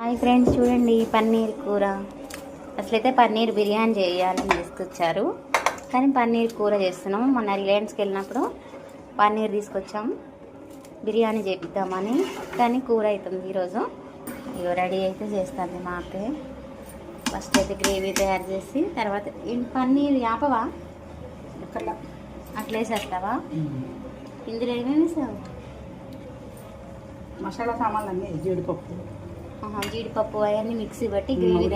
Hi friends చూడండి పన్నీర్ కూర. అసలైతే పన్నీర్ బిర్యానీ చేయాలని తీసుకొచ్చారు. కానీ పన్నీర్ కూర చేస్తున్నాం మొన్న రిలయన్స్కి వెళ్ళినప్పుడు పన్నీర్ తీసుకొచ్చాం. బిర్యానీ చేపిద్దామని. కానీ కూర అవుతుంది ఈరోజు. ఇగో రెడీ అయితే చేస్తుంది మా అక్కయ్య ఫస్ట్ అయితే గ్రేవీ తయారు చేసి తర్వాత పన్నీర్ యాపవా? ఇక్కడ అట్లా వేసేస్తావా? ఇందులో ఏమేమి వేసావు? మసాలా సామాన్లు అన్నీ జీడిపప్పు. జీడిపప్పు అవన్నీ మిక్సీ బట్టి గ్రేవీ?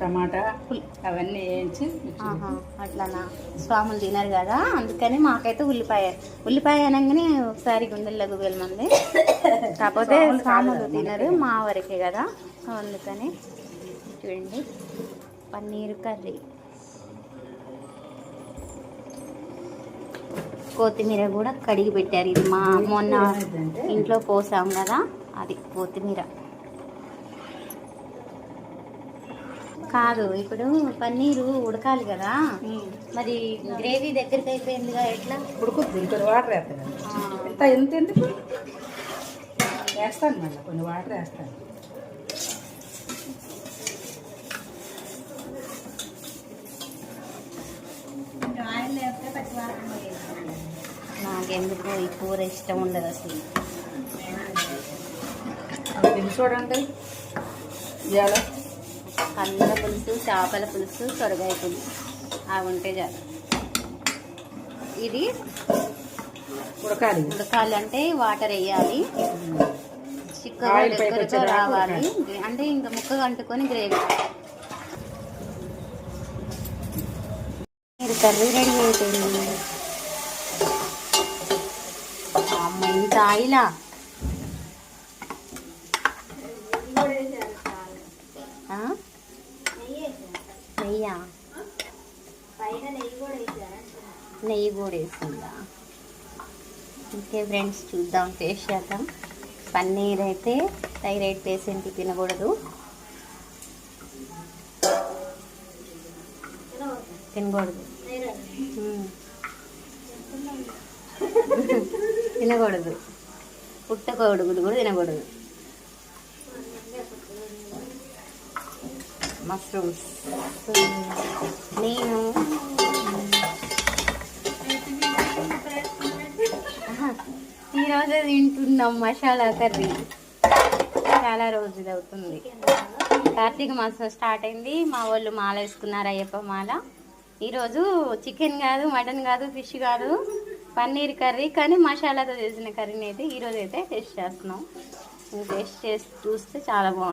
టమాటా అవన్నీ వేయించి ఆహా, అట్లానా? స్వాములు తినరు కదా అందుకని మాకైతే ఉల్లిపాయ. ఉల్లిపాయ అనగానే ఒకసారి గుండెల్లో వెళ్ళమంది కాకపోతే స్వాములు తినరు మా వరకే కదా అందుకని చూడండి పన్నీర్ కర్రీ. కొత్తిమీర కూడా కడిగి పెట్టారు. ఇది మా మొన్న ఇంట్లో పోసాం కదా అది కొత్తిమీర. కాదు. ఇప్పుడు పన్నీరు ఉడకాలి కదా. మరి గ్రేవీ దగ్గరికి అయిపోయిందిగా ఎట్లా? ఉడుకుద్ది. ఇంకొన్ని వాటర్ వేస్తాను ఎంత ఎంత ఎందుకు? వేస్తాను మళ్ళీ. కొన్ని వాటర్ వేస్తాను. నాకెందుకు? ఈ కూర ఇష్టం ఉండదు అసలు. చూడండి. ఇవాళ కంద పులుసు చేపల పులుసు సొరకాయ పులుసు. అవి ఉంటే చాలు. ఇది ఉడకాలి. ఉడకాలంటే వాటర్ వేయాలి. చిక్కగా దగ్గరగా రావాలి. అంటే ఇంకా ముక్క అంటుకొని గ్రేవీ. మీరు కర్రీ రెడీ అయిపోయింది. అమ్మ ఇంత ఆయిలా? నెయ్యా నెయ్యి కూడా వేసిందా? ఓకే ఫ్రెండ్స్ చూద్దాం టేస్ట్ చేద్దాం. పన్నీర్ అయితే థైరాయిడ్ పేషెంట్కి తినకూడదు. తినకూడదు. తినకూడదు. పుట్టకూడదు కూడా తినకూడదు. మష్రూమ్స్. నేను ఈరోజే తింటున్నాం మసాలా కర్రీ. చాలా రోజులు అవుతుంది. కార్తీక మాసం స్టార్ట్ అయింది. మా వాళ్ళు మాల వేసుకున్నారు అయ్యప్ప మాల. ఈరోజు చికెన్ కాదు మటన్ కాదు ఫిష్ కాదు పన్నీర్ కర్రీ కానీ మసాలాతో చేసిన కర్రీని అయితే ఈరోజు అయితే టేస్ట్ చేస్తున్నాం. టేస్ట్ చేసి చూస్తే చాలా బాగుంది